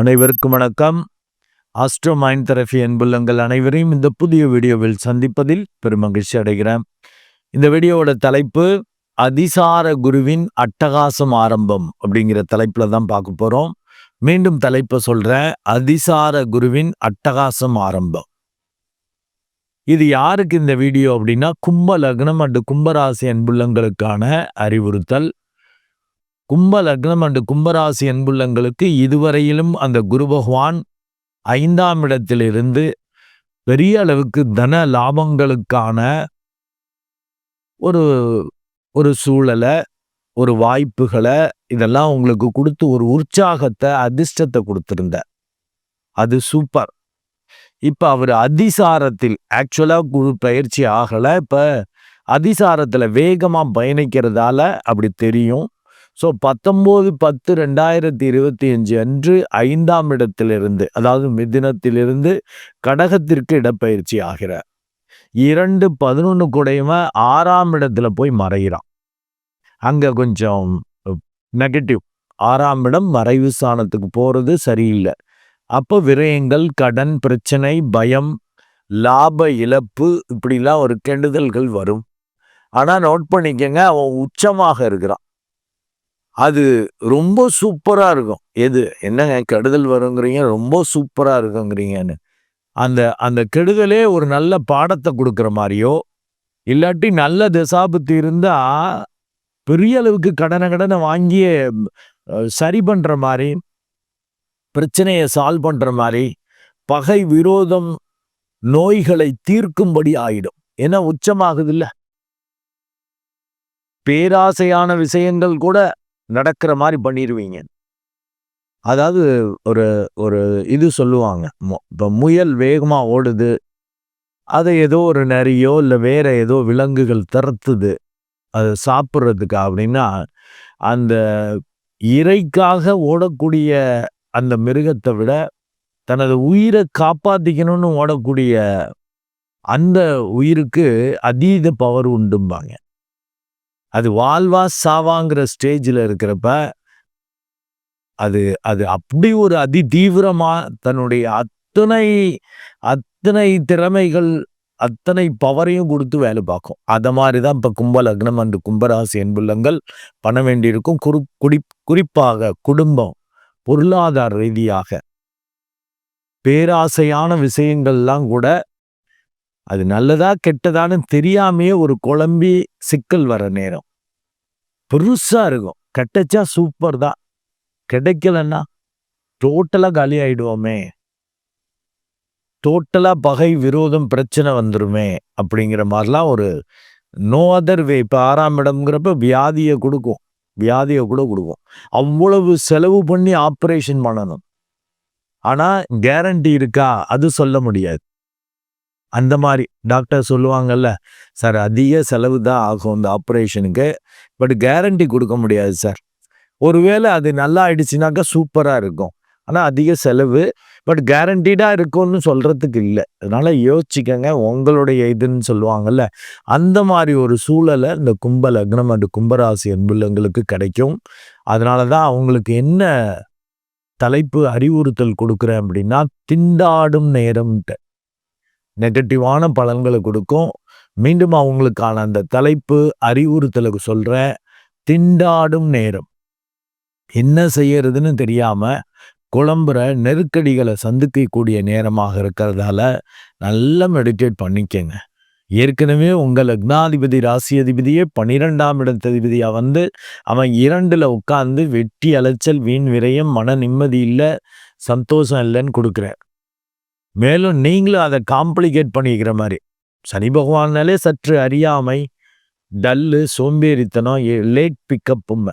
அனைவருக்கும் வணக்கம். Astro mind therapy என்புள்ளங்கள் அனைவரையும் இந்த புதிய வீடியோவில் சந்திப்பதில் பெருமகிழ்ச்சி அடைகிறேன். இந்த வீடியோவோட தலைப்பு அதிசார குருவின் அட்டகாசம் ஆரம்பம் அப்படிங்கிற தலைப்புல தான் பார்க்க போறோம். மீண்டும் தலைப்பை சொல்றேன் அதிசார குருவின் அட்டகாசம் ஆரம்பம். இது யாருக்கு இந்த வீடியோ அப்படின்னா கும்ப லக்னம் அண்டு கும்பராசி அன்புள்ளங்களுக்கான அறிவுறுத்தல். கும்ப லக்னம் அண்டு கும்பராசி அன்புள்ளங்களுக்கு இதுவரையிலும் அந்த குரு பகவான் ஐந்தாம் இடத்திலிருந்து பெரிய அளவுக்கு தன லாபங்களுக்கான ஒரு ஒரு சூழலை ஒரு வாய்ப்புகளை இதெல்லாம் உங்களுக்கு கொடுத்து ஒரு உற்சாகத்தை அதிர்ஷ்டத்தை கொடுத்துருந்த அது சூப்பர். இப்போ அவர் அதிசாரத்தில் ஆக்சுவலாக குரு பயிற்சி ஆகலை. இப்போ அதிசாரத்தில் வேகமாக பயணிக்கிறதால அப்படி தெரியும். ஸோ பத்தொம்போது பத்து ரெண்டாயிரத்தி இருபத்தி அஞ்சு அன்று ஐந்தாம் இடத்திலிருந்து அதாவது மிதினத்திலிருந்து கடகத்திற்கு இடப்பயிற்சி ஆகிறார். இரண்டு பதினொன்று கூடையவன் ஆறாம் இடத்துல போய் மறைகிறான். அங்கே கொஞ்சம் நெகட்டிவ் ஆறாம் இடம் மறைவு ஸ்தானத்துக்கு போகிறது சரியில்லை. அப்போ விரயங்கள் கடன் பிரச்சனை பயம் லாப இழப்பு இப்படிலாம் ஒரு கெடுதல்கள் வரும். ஆனால் நோட் பண்ணிக்கங்க அவன் உச்சமாக இருக்கிறான். அது ரொம்ப சூப்பராக இருக்கும். எது? என்னங்க கெடுதல் வருங்கிறீங்க? ரொம்ப சூப்பராக இருக்குங்கிறீங்கன்னு. அந்த அந்த கெடுதலே ஒரு நல்ல பாடத்தை கொடுக்குற மாதிரியோ இல்லாட்டி நல்ல திசாபத்து இருந்தால் பெரிய அளவுக்கு கடனை கடனை வாங்கி சரி பண்ணுற மாதிரி பிரச்சனையை சால்வ் பண்ணுற மாதிரி பகை விரோதம் நோய்களை தீர்க்கும்படி ஆயிடும். ஏன்னா உச்சமாகுது இல்லை பேராசையான விஷயங்கள் கூட நடக்கிற மாதிரி பண்ணிடுவீங்க அதாவது ஒரு ஒரு இது சொல்லுவாங்க. இப்போ முயல் வேகமாக ஓடுது. அதை ஏதோ ஒரு நரியோ இல்லை வேற ஏதோ விலங்குகள் திறத்துது அது சாப்பிட்றதுக்கு அப்படின்னா அந்த இறைக்காக ஓடக்கூடிய அந்த மிருகத்தை விட தனது உயிரை காப்பாற்றிக்கணும்னு ஓடக்கூடிய அந்த உயிருக்கு அதீத பவர் உண்டும்பாங்க. அது வாழ்வா சாவாங்கிற ஸ்டேஜில் இருக்கிறப்ப அது அது அப்படி ஒரு அதி தீவிரமாக தன்னுடைய அத்தனை அத்தனை திறமைகள் அத்தனை பவரையும் கொடுத்து வேலை பார்க்கும். அதை மாதிரி தான் இப்போ கும்ப லக்னம் அண்டு கும்பராசி என்புள்ளங்கள் பண்ண வேண்டியிருக்கும். குறி குடி குறிப்பாக குடும்பம் பொருளாதார ரீதியாக. பேராசையான விஷயங்கள்லாம் கூட அது நல்லதா கெட்டதான்னு தெரியாமையே ஒரு குழம்பி சிக்கல் வர நேரம். பெருசாக இருக்கும். கெட்டச்சா சூப்பர் தான். கிடைக்கலன்னா டோட்டலாக காலி ஆயிடுவோமே. டோட்டலாக பகை விரோதம் பிரச்சனை வந்துருமே அப்படிங்கிற மாதிரிலாம் ஒரு நோ அதர் வே இப்போ ஆறாம் இடம்ங்கிறப்ப வியாதியை கொடுக்கும். வியாதியை கூட கொடுக்கும். அவ்வளவு செலவு பண்ணி ஆப்ரேஷன் பண்ணணும். ஆனால் கேரண்டி இருக்கா? அது சொல்ல முடியாது. அந்த மாதிரி டாக்டர் சொல்லுவாங்கல்ல சார் அதிக செலவு தான் ஆகும் இந்த ஆப்ரேஷனுக்கு பட் கேரண்டி கொடுக்க முடியாது சார் ஒருவேளை அது நல்லா ஆயிடுச்சுனாக்கா சூப்பராக இருக்கும். ஆனால் அதிக செலவு பட் கேரண்டீடாக இருக்கும்னு சொல்கிறதுக்கு இல்லை. அதனால் யோசிச்சுக்கங்க உங்களுடைய இதுன்னு சொல்லுவாங்கல்ல அந்த மாதிரி ஒரு சூழலை இந்த கும்ப லக்னம் அண்டு கும்பராசி என்புள்ளங்களுக்கு கிடைக்கும். அதனால தான் அவங்களுக்கு என்ன தலைப்பு அறிவுறுத்தல் கொடுக்குறேன் அப்படின்னா திண்டாடும் நேரம்ட்ட நெகட்டிவான பலன்களை கொடுக்கும். மீண்டும் அவங்களுக்கான அந்த தலைப்பு அறிவுறுத்தலுக்கு சொல்கிற திண்டாடும் நேரம். என்ன செய்யறதுன்னு தெரியாமல் குழம்புற நெருக்கடிகளை சந்திக்கக்கூடிய நேரமாக இருக்கிறதால நல்லா மெடிடேட் பண்ணிக்கங்க. ஏற்கனவே உங்கள் லக்னாதிபதி ராசி அதிபதியே பன்னிரெண்டாம் இடத்ததிபதியாக வந்து அவன் இரண்டில் உட்காந்து வெட்டி அலைச்சல் வீண் விரயம் மன நிம்மதி இல்லை சந்தோஷம் இல்லைன்னு கொடுக்குறேன் மேலும் நீங்களும் அதை காம்ப்ளிகேட் பண்ணிக்கிற மாதிரி. சனி பகவானாலே சற்று அறியாமை டல்லு சோம்பேறித்தனம் லேட் பிக்கப்பும்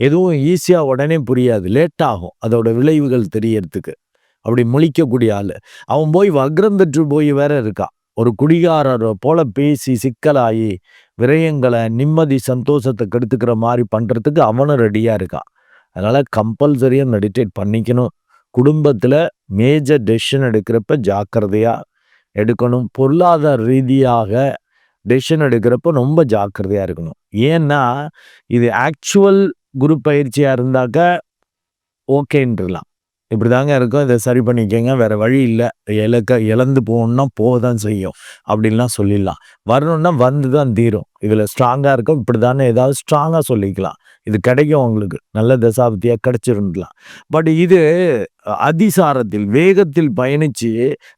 எதுவும் ஈஸியாக உடனே புரியாது. லேட் ஆகும் அதோட விளைவுகள் தெரியறதுக்கு. அப்படி முழிக்கக்கூடிய ஆள். அவன் போய் வக்ரம் பெற்று போய் வேற இருக்கான் ஒரு குடிகாரரை போல பேசி சிக்கலாகி விரயங்களை நிம்மதி சந்தோஷத்தை கெடுத்துக்கிற மாதிரி பண்ணுறதுக்கு அவனும் ரெடியாக இருக்கான் அதனால் கம்பல்சரியாக மெடிடேட் பண்ணிக்கணும். குடும்பத்தில் மேஜர் டெசிஷன் எடுக்கிறப்ப ஜாக்கிரதையாக எடுக்கணும். பொருளாதார ரீதியாக டெசிஷன் எடுக்கிறப்போ ரொம்ப ஜாக்கிரதையாக இருக்கணும். ஏன்னா இது ஆக்சுவல் குரு பயிற்சியாக இருந்தாக்க ஓகேன்றலாம் இப்படி தாங்க இருக்கும். இதை சரி பண்ணிக்கங்க. வேறு வழி இல்லை. இலக்க இழந்து போகணும்னா போக தான் செய்யும். அப்படின்லாம் சொல்லிடலாம். வரணும்னா வந்து தான் தீரும். இதில் ஸ்ட்ராங்காக இருக்கும். இப்படி தானே ஏதாவது ஸ்ட்ராங்காக சொல்லிக்கலாம். இது கிடைக்கும் உங்களுக்கு. நல்ல தசாபத்தியாக கிடச்சிருந்துலாம் பட் இது அதிசாரத்தில் வேகத்தில் பயணித்து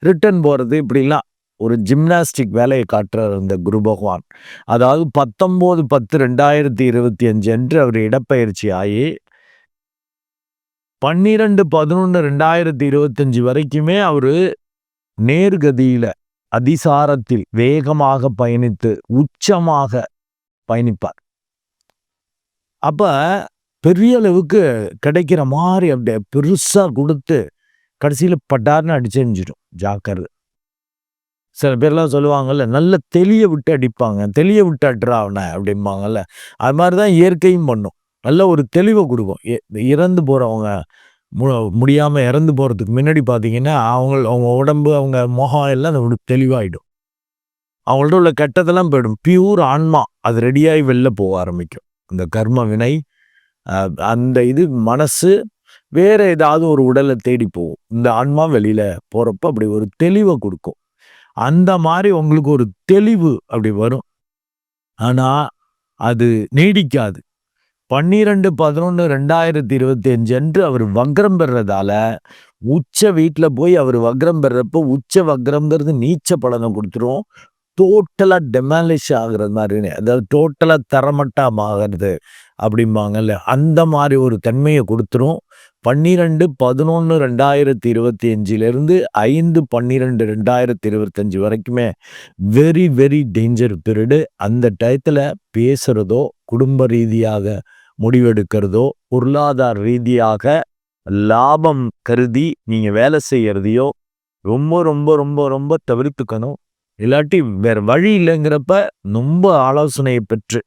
ரிட்டர்ன் போகிறது இப்படிலாம் ஒரு ஜிம்னாஸ்டிக் வேலையை காட்டுறார் இந்த குரு பகவான். அதாவது பத்தொம்போது பத்து ரெண்டாயிரத்தி இருபத்தி அஞ்சு அன்று அவர் இடப்பெயர்ச்சி ஆகி பன்னிரெண்டு பதினொன்று ரெண்டாயிரத்தி இருபத்தஞ்சி வரைக்குமே அவர் நேர்கதியில் அதிசாரத்தில் வேகமாக பயணித்து உச்சமாக பயணிப்பார். அப்போ பெரிய அளவுக்கு கிடைக்கிற மாதிரி அப்படியே பெருசாக கொடுத்து கடைசியில் பட்டார்னு அடிச்செஞ்சிடும் ஜாக்கிரதை சில பேர்லாம் சொல்லுவாங்கல்ல நல்ல தெளிய விட்டு அடிப்பாங்க தெளிய விட்டு அட்டுறா அவனை அப்படிம்பாங்கல்ல. அது மாதிரி தான் இயற்கையும் பண்ணும். நல்ல ஒரு தெளிவை கொடுக்கும். இறந்து போகிறவங்க மு முடியாமல் இறந்து போகிறதுக்கு முன்னாடி பார்த்தீங்கன்னா அவங்க அவங்க உடம்பு அவங்க முகம் எல்லாம் அது தெளிவாயிடும். அவங்கள்ட்ட உள்ள கெட்டதெல்லாம் போயிடும். பியூர் ஆன்மா அது ரெடியாகி வெளில போக ஆரம்பிக்கும். இந்த கர்ம வினை அந்த இது மனசு வேறு ஏதாவது ஒரு உடலை தேடி போகும். இந்த ஆன்மா வெளியில் போகிறப்ப அப்படி ஒரு தெளிவை கொடுக்கும். அந்த மாதிரி உங்களுக்கு ஒரு தெளிவு அப்படி வரும். ஆனால் அது நீடிக்காது. பன்னிரெண்டு பதினொன்று ரெண்டாயிரத்தி இருபத்தி அஞ்சு அன்று அவர் வக்ரம் பெறதால உச்ச வீட்டில் போய் அவர் வக்ரம் பெறப்போ உச்ச வக்ரம்ங்கிறது நீச்ச பலனை கொடுத்துரும். டோட்டலாக டெமாலிஷ் ஆகுறது மாதிரி அதாவது டோட்டலாக தரமட்டமாகிறது அப்படிம்பாங்கல்ல அந்த மாதிரி ஒரு தன்மையை கொடுத்துரும். பன்னிரெண்டு பதினொன்று ரெண்டாயிரத்தி இருபத்தி அஞ்சிலிருந்து ஐந்து பன்னிரெண்டு ரெண்டாயிரத்தி இருபத்தஞ்சி வரைக்குமே வெரி வெரி டேஞ்சர் பீரியடு அந்த டயத்தில் பேசுகிறதோ குடும்ப ரீதியாக முடிவெடுக்கிறதோ பொருளாதார ரீதியாக லாபம் கருதி நீங்கள் வேலை செய்கிறதையோ ரொம்ப ரொம்ப ரொம்ப ரொம்ப தவிர்த்துக்கணும். இல்லாட்டி வேறு வழி இல்லைங்கிறப்ப ரொம்ப ஆலோசனையை பெற்று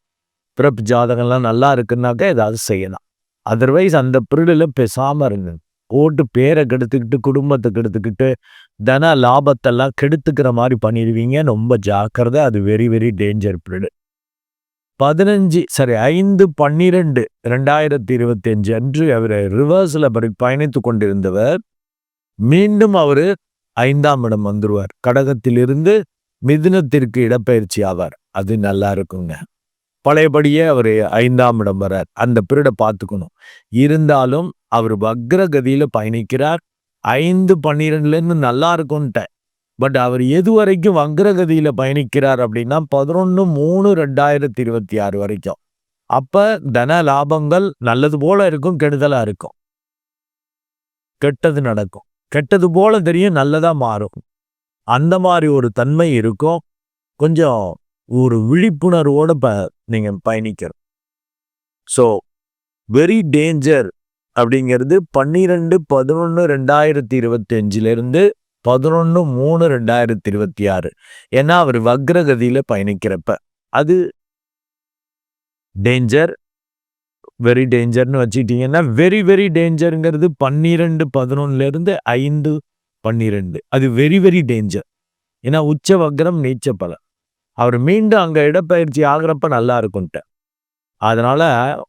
பிறப்பு ஜாதகம்லாம் நல்லா இருக்குன்னாக்கா ஏதாவது செய்யலாம். அதர்வைஸ் அந்த பிரிடில் பேசாமல் இருங்க. ஓட்டு பேரை கெடுத்துக்கிட்டு குடும்பத்தை கெடுத்துக்கிட்டு தன லாபத்தெல்லாம் கெடுத்துக்கிற மாதிரி பண்ணிடுவீங்க ரொம்ப ஜாக்கிரதை. அது வெரி வெரி டேஞ்சர் பிரிடு பதினஞ்சு சரி ஐந்து பன்னிரெண்டு ரெண்டாயிரத்தி இருபத்தி அஞ்சு அன்று அவர் ரிவர்ஸில் பயணித்து கொண்டிருந்தவர். மீண்டும் அவர் ஐந்தாம் இடம் வந்துருவார். கடகத்திலிருந்து மிதுனத்திற்கு இடப்பெயர்ச்சி ஆவார். அது நல்லா இருக்குங்க. பழையபடியே அவர் ஐந்தாம் இடம் வர்றார் அந்த பீரியடை பார்த்துக்கணும். இருந்தாலும் அவர் வக்ரகதியில் பயணிக்கிறார். ஐந்து பன்னிரெண்டுலேருந்து நல்லா இருக்கும்ன்ட்ட பட் அவர் எது வரைக்கும் வக்ரகதியில பயணிக்கிறார் அப்படின்னா பதினொன்று மூணு ரெண்டாயிரத்தி இருபத்தி ஆறு வரைக்கும். அப்போ தன லாபங்கள் நல்லது போல இருக்கும் கெடுதலாக இருக்கும். கெட்டது நடக்கும். கெட்டது போல தெரியும் நல்லதாக மாறும். அந்த மாதிரி ஒரு தன்மை இருக்கும். கொஞ்சம் ஒரு விழிப்புணர்வோடு ப நீங்கள் பயணிக்கிறோம் ஸோ வெரி டேஞ்சர் அப்படிங்கிறது பன்னிரெண்டு பதினொன்று ரெண்டாயிரத்தி இருபத்தஞ்சிலேருந்து பதினொன்று மூணு ரெண்டாயிரத்தி இருபத்தி ஆறு. ஏன்னா அவர் வக்ரகதியில் பயணிக்கிறப்ப. அது டேஞ்சர் வெரி டேஞ்சர்னு வச்சுக்கிட்டீங்கன்னா வெரி வெரி டேஞ்சருங்கிறது பன்னிரெண்டு பதினொன்னுலேருந்து ஐந்து பன்னிரெண்டு. அது வெரி வெரி டேஞ்சர் ஏன்னா உச்ச வக்ரம் நீச்ச பலன் அவர் மீண்டும் அங்கே இடப்பயிற்சி ஆகிறப்ப நல்லா இருக்கும்ட்ட. அதனால்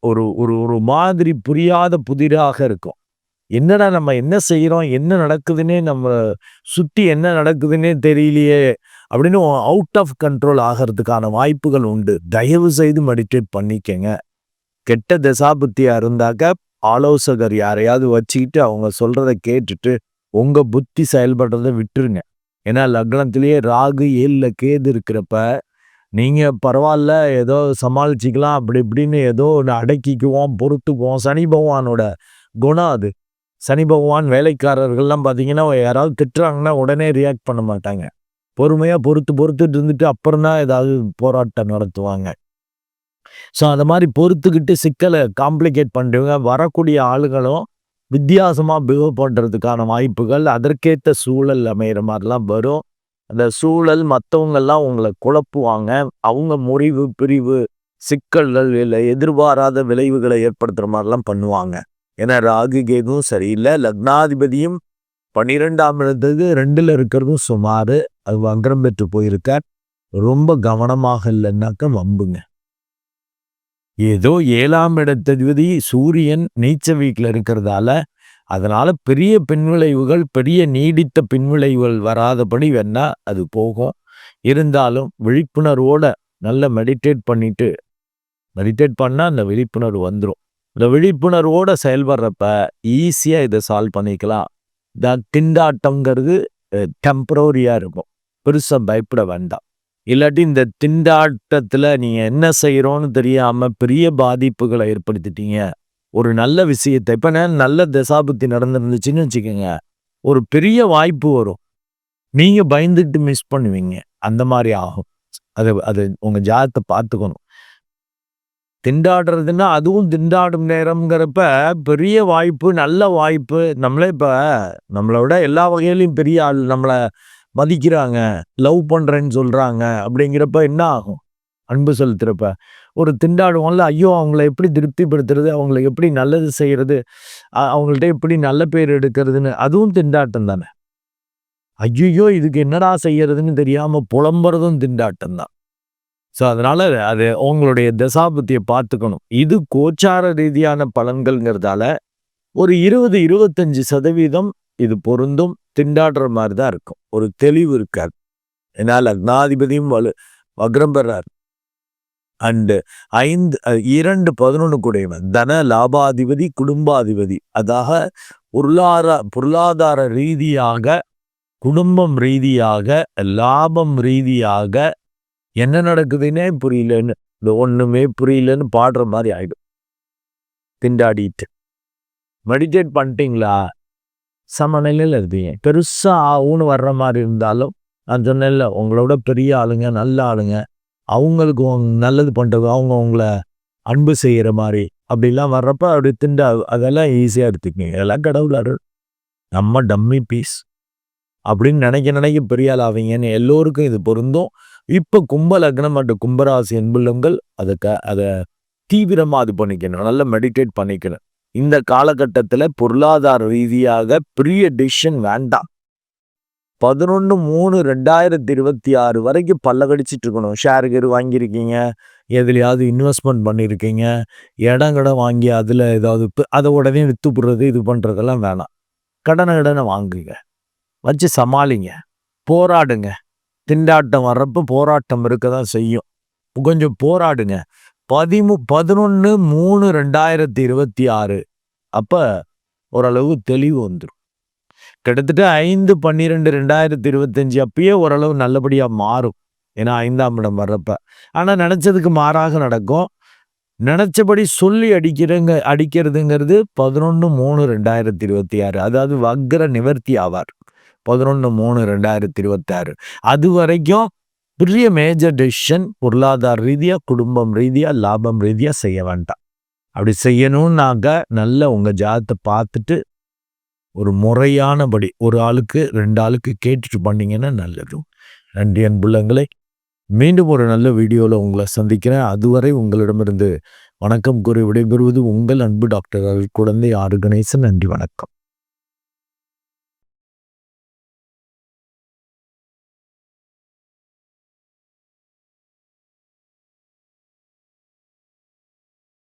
ஒரு ஒரு ஒரு மாதிரி புரியாத புதிராக இருக்கும். என்னடா நம்ம என்ன செய்கிறோம் என்ன நடக்குதுன்னே நம்ம சுற்றி என்ன நடக்குதுன்னே தெரியலையே அப்படின்னு அவுட் ஆஃப் கண்ட்ரோல் ஆகிறதுக்கான வாய்ப்புகள் உண்டு. தயவு செய்து மெடிடேட் பண்ணிக்கங்க. கெட்ட தசாபுத்தியாக இருந்தாக்க ஆலோசகர் யாரையாவது வச்சுக்கிட்டு அவங்க சொல்கிறத கேட்டுட்டு உங்கள் புத்தி செயல்படுறத விட்டுருங்க. ஏன்னா லக்னத்திலேயே ராகு ஏழில் கேது இருக்கிறப்ப நீங்கள் பரவாயில்ல ஏதோ சமாளிச்சிக்கலாம் அப்படி இப்படின்னு ஏதோ ஒன்று அடக்கிக்குவோம் பொறுத்துக்குவோம். சனி பகவானோட குணம் அது. சனி பகவான் வேலைக்காரர்கள்லாம் பார்த்தீங்கன்னா யாராவது திட்டுறாங்கன்னா உடனே ரியாக்ட் பண்ண மாட்டாங்க. பொறுமையாக பொறுத்து பொறுத்துட்டு இருந்துட்டு அப்புறம் தான் ஏதாவது போராட்டம் நடத்துவாங்க. ஸோ அந்த மாதிரி பொறுத்துக்கிட்டு சிக்கலை காம்ப்ளிகேட் பண்ணுறவங்க வரக்கூடிய ஆளுகளும் வித்தியாசமாக பிஹேவ் பண்ணுறதுக்கான வாய்ப்புகள் அதற்கேற்ற சூழல் அமைகிற மாதிரிலாம் வரும். அந்த சூழல் மற்றவங்கெல்லாம் உங்களை குழப்புவாங்க. அவங்க முறிவு பிரிவு சிக்கல்கள் இல்லை எதிர்பாராத விளைவுகளை ஏற்படுத்துகிற மாதிரிலாம் பண்ணுவாங்க. ஏன்னா ராகு கேதுவும் சரியில்லை. லக்னாதிபதியும் பன்னிரெண்டாம் இடத்துக்கு ரெண்டில் இருக்கிறதும் சுமார் அது வங்கரம் பெற்று போயிருக்கார். ரொம்ப கவனமாக இல்லைன்னாக்க வம்புங்க. ஏதோ ஏழாம் இடத்ததிபதி சூரியன் நீச்ச வீட்டில் இருக்கிறதால அதனால் பெரிய பின்விளைவுகள் பெரிய நீடித்த பின்விளைவுகள் வராதபடி வேணா அது போகும். இருந்தாலும் விழிப்புணர்வோட நல்லா மெடிடேட் பண்ணிட்டு மெடிடேட் பண்ணால் அந்த விழிப்புணர்வு வந்துடும் இந்த விழிப்புணர்வோட செயல்படுறப்ப ஈஸியாக இதை சால்வ் பண்ணிக்கலாம். இந்த திண்டாட்டங்கிறது டெம்பரரியாக இருக்கும். பெருசாக பயப்பட வேண்டாம். இல்லாட்டி இந்த திண்டாட்டத்தில் நீங்கள் என்ன செய்கிறோன்னு தெரியாமல் பெரிய பாதிப்புகளை ஏற்படுத்திட்டீங்க. ஒரு நல்ல விஷயத்தை இப்போ நான் நல்ல தசாபுத்தி நடந்துருந்துச்சுன்னு வச்சுக்கோங்க ஒரு பெரிய வாய்ப்பு வரும். நீங்கள் பயந்துட்டு மிஸ் பண்ணுவீங்க. அந்த மாதிரி ஆகும். அது அது உங்கள் ஜாதத்தை பார்த்துக்கணும். திண்டாடுறதுன்னா அதுவும் திண்டாடும் நேரம்ங்கிறப்ப பெரிய வாய்ப்பு நல்ல வாய்ப்பு. நம்மளே இப்போ நம்மளை விட எல்லா வகையிலையும் பெரிய ஆள் நம்மளை மதிக்கிறாங்க லவ் பண்ணுறேன்னு சொல்கிறாங்க அப்படிங்கிறப்ப என்ன ஆகும்? அன்பு செலுத்துறப்ப. ஒரு திண்டாடுவோம்ல ஐயோ அவங்கள எப்படி திருப்திப்படுத்துறது? அவங்கள எப்படி நல்லது செய்கிறது அவங்கள்ட்ட எப்படி நல்ல பேர் எடுக்கிறதுன்னு. அதுவும் திண்டாட்டம் தானே. ஐயோ இதுக்கு என்னடா செய்யறதுன்னு தெரியாமல் புலம்புறதும் திண்டாட்டம் தான். ஸோ அதனால் அது உங்களுடைய தசாபத்தியை பார்த்துக்கணும். இது கோச்சார ரீதியான பலன்கள்ங்கிறதால ஒரு இருபது இருபத்தஞ்சு சதவீதம் இது பொருந்தும் திண்டாடுற மாதிரி தான் இருக்கும். ஒரு தெளிவு இருக்காது. ஏன்னா லக்னாதிபதியும் வலு வக்ரம் பெறார். அண்டு ஐந்து இரண்டு பதினொன்று கூடையவன் தன லாபாதிபதி குடும்பாதிபதி. அதாக பொருளாதார பொருளாதார ரீதியாக குடும்பம் ரீதியாக லாபம் ரீதியாக என்ன நடக்குதுன்னே புரியலன்னு இந்த ஒன்றுமே புரியலன்னு பாடுற மாதிரி ஆகிடும் திண்டாடிட்டு. மெடிடேட் பண்ணிட்டீங்களா? சமநிலையில் இருப்பீங்க பெருசாக ஆகும்னு வர்ற மாதிரி இருந்தாலும் நான் சொன்னேன்ல உங்களோட பெரிய ஆளுங்க நல்ல ஆளுங்க அவங்களுக்கு நல்லது பண்ணுறது அவங்க உங்களை அன்பு செய்கிற மாதிரி அப்படிலாம் வர்றப்ப அப்படி திண்டா அதெல்லாம் ஈஸியாக எடுத்துக்கங்க. இதெல்லாம் கடவுள் அருள். நம்ம டம்மி பீஸ் அப்படின்னு நினைக்க நினைக்க பெரிய ஆள் ஆவீங்கன்னு எல்லோருக்கும் இது பொருந்தும். இப்போ கும்ப லக்னம் மற்றும் கும்பராசி என்புள்ளங்கள் அதுக்கு அதை தீவிரமாக அது பண்ணிக்கணும். நல்லா மெடிடேட் பண்ணிக்கணும். இந்த காலகட்டத்தில் பொருளாதார ரீதியாக பெரிய டிசிஷன் வேண்டாம். பதினொன்று மூணு ரெண்டாயிரத்தி இருபத்தி ஆறு வரைக்கும் பல்ல கடிச்சிட்டு இருக்கணும். ஷேர் கீர் வாங்கியிருக்கீங்க. எதுலையாவது இன்வெஸ்ட்மெண்ட் பண்ணியிருக்கீங்க. இடம் கடை வாங்கி அதில் ஏதாவது அதை உடனே விற்று போடுறது இது பண்ணுறதெல்லாம் வேணாம். கடனை கடனை வாங்குங்க. வச்சு சமாளிங்க. போராடுங்க. திண்டாட்டம் வர்றப்போ போராட்டம் இருக்க தான் செய்யும். கொஞ்சம் போராடுங்க. பதிமூ பதினொன்று மூணு ரெண்டாயிரத்தி இருபத்தி ஆறு. அப்போ ஓரளவு தெளிவு வந்துடும் கிட்டத்தட்ட ஐந்து பன்னிரெண்டு ரெண்டாயிரத்தி இருபத்தஞ்சி அப்பயே ஓரளவு நல்லபடியாக மாறும். ஏன்னா ஐந்தாம் இடம் வர்றப்ப. ஆனால் நினச்சதுக்கு மாறாக நடக்கும். நினச்சபடி சொல்லி அடிக்கிறங்க அடிக்கிறதுங்கிறது பதினொன்று மூணு ரெண்டாயிரத்தி இருபத்தி ஆறு. அதாவது வக்ர நிவர்த்தி ஆவார். பதினொன்று மூணு ரெண்டாயிரத்தி இருபத்தாறு. அது வரைக்கும் பெரிய மேஜர் டெசிஷன் பொருளாதார ரீதியாக குடும்பம் ரீதியாக லாபம் ரீதியாக செய்ய வேண்டாம். அப்படி செய்யணும்னாக்க நல்ல உங்கள் ஜாதத்தை பார்த்துட்டு ஒரு முறையானபடி ஒரு ஆளுக்கு ரெண்டு ஆளுக்கு கேட்டுட்டு பண்ணிங்கன்னா நல்லது. நன்றி அன்புள்ளங்களை மீண்டும் ஒரு நல்ல வீடியோவில் உங்களை சந்திக்கிறேன். அதுவரை உங்களிடமிருந்து வணக்கம் கூறி விடைபெறுவது உங்கள் அன்பு டாக்டர் குழந்தை ஆர்கனைசன் நன்றி வணக்கம்.